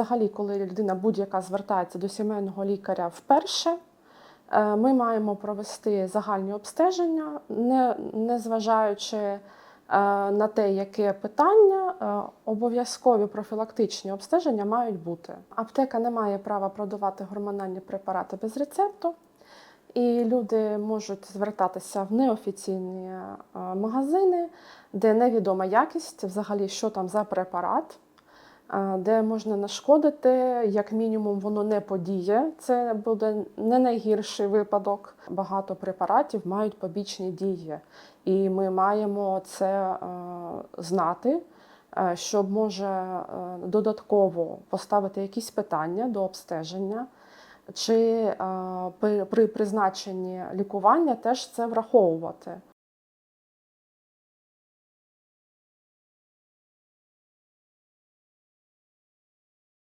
Взагалі, коли людина будь-яка звертається до сімейного лікаря вперше, е, ми маємо провести загальні обстеження, не, не зважаючи е, на те, яке питання, е, обов'язкові профілактичні обстеження мають бути. Аптека не має права продавати гормональні препарати без рецепту. І люди можуть звертатися в неофіційні магазини, де невідома якість, взагалі, що там за препарат, де можна нашкодити, як мінімум, воно не подіє. Це буде не найгірший випадок. Багато препаратів мають побічні дії, і ми маємо це е, знати. е, Щоб може е, додатково поставити якісь питання до обстеження, чи при призначенні лікування теж це враховувати.